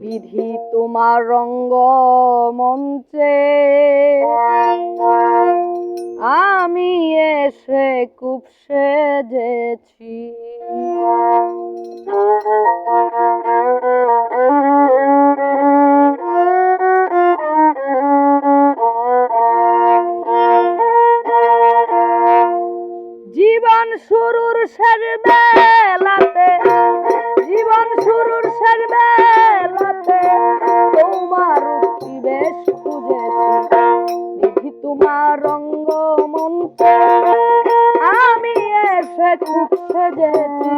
বিধি তোমার রঙ্গ মঞ্চে। আমি এসে খুব সেজেছি। জীবন শুরুর শেষ বেলাতে জীবন শুরুর শেষ বেলাতে তোমার রূপটি বেশ খুঁজেছি দেখি তোমার রঙ্গ মন্ত্র আমি এসে খুব সেজেছি।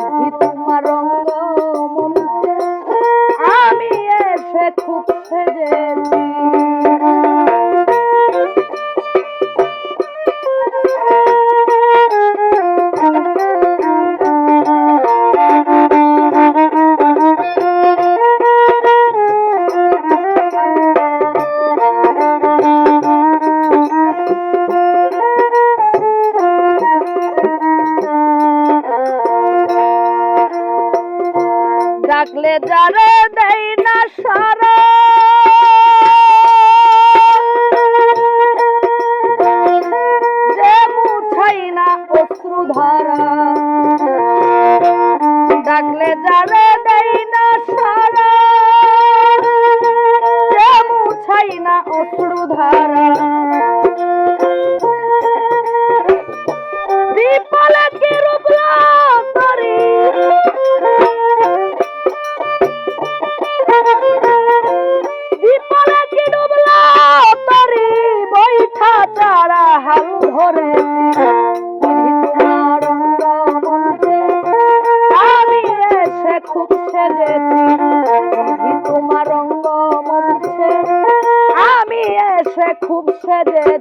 দেখি তোমার রঙ্গ মন্ত্রে আমি এসে খুব সেজেছি। ডাকলে যারে দেই না সারা। যে মুছাই না অশ্রুধারা ডাকলে যারে দেই না যে মুছাই না অশ্রুধারা বিপলে খুব সেজেছি তোমার রঙ্গ মঞ্চে আমি এসে খুব সেজেছি।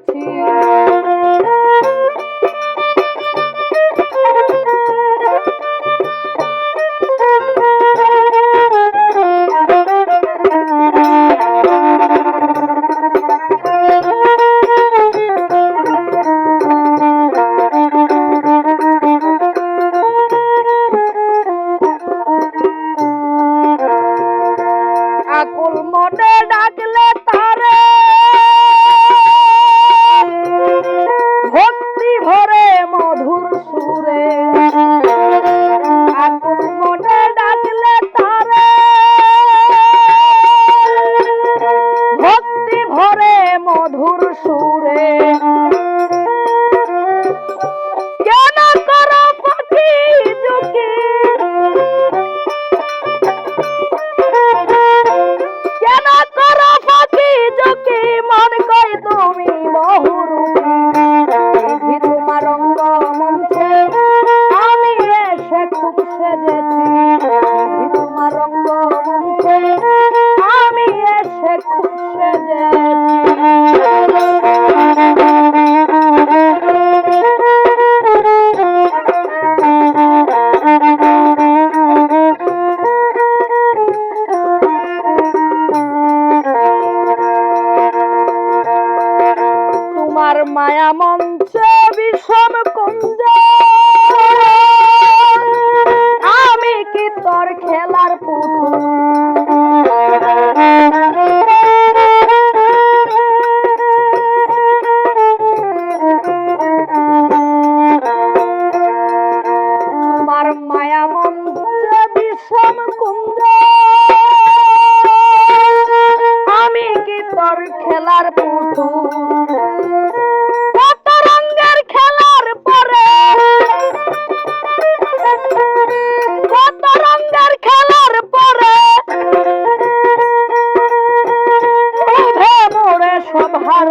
তোমার মায়া মঞ্চে বিষম কুঞ্জ। আমি কি তোর খেলার পুতুল? মায়া